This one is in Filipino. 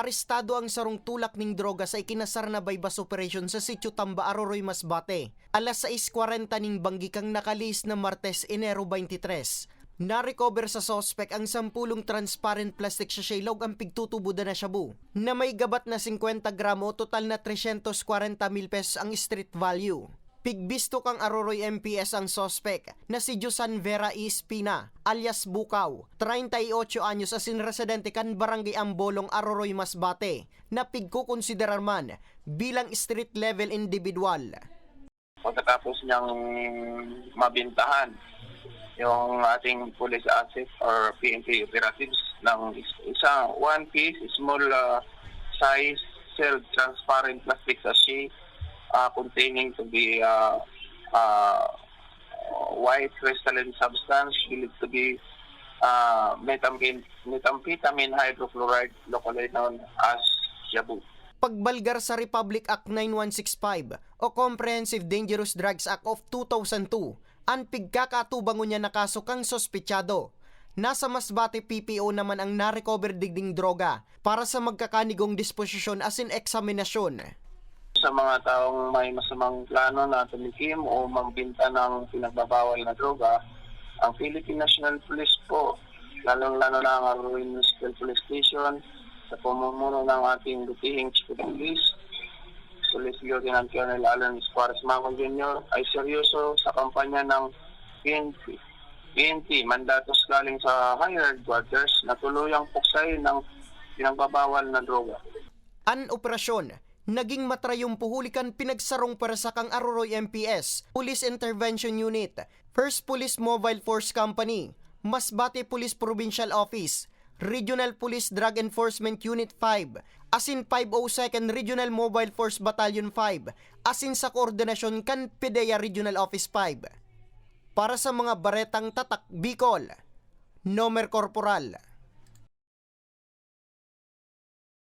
Arestado ang sarong tulak ning droga sa ikinasar na bypass operation sa sitio Tamba Aroroy Masbate. Alas 6.40 ning banggi kang nakalis na Martes Enero 23. Na-recover sa sospek ang sampulong transparent plastic sachet log ang pigtutubo na shabu na may gabat na 50 gramo total na 340 mil pesos ang street value. Pigbisto kang Aroroy MPS ang sospek na si Josan Vera Ispina alias Bukaw, 38 anyos asin residente kan Barangay Ambolong Aroroy Masbate na pigkukonsiderar man bilang street level individual. pagkatapos niyang mabintahan yung ating police asset or PNP operatives ng is- isang one piece small uh, size sealed transparent plastic sachet uh, containing to be uh, uh, white crystalline substance believed to be uh, methamphetamine, methamphetamine hydrochloride locally known as Shabu. pagbalgar sa Republic Act 9165 o Comprehensive Dangerous Drugs Act of 2002 ang pigkakatubango niya na kang sospechado. Nasa Masbate PPO naman ang na-recover digding droga para sa magkakanigong disposisyon as in eksaminasyon. Sa mga taong may masamang plano na tumikim o magbinta ng pinagbabawal na droga, ang Philippine National Police po, lalong-lalo na ang Arroyo Municipal Police Station, sa pamumuno ng ating lutihing Chief of Police, Police Lieutenant Colonel Alan Esparz Mangon Jr. ay seryoso sa kampanya ng PNP. PNP, mandatos galing sa higher headquarters na tuluyang puksay ng pinagbabawal na droga. An operasyon, naging matrayong puhulikan pinagsarong para sa kang Aroroy MPS, Police Intervention Unit, First Police Mobile Force Company, Masbate Police Provincial Office, Regional Police Drug Enforcement Unit 5, asin 502nd Regional Mobile Force Battalion 5, asin sa koordinasyon kan PDEA Regional Office 5. Para sa mga baretang tatak Bicol, Nomer Corporal,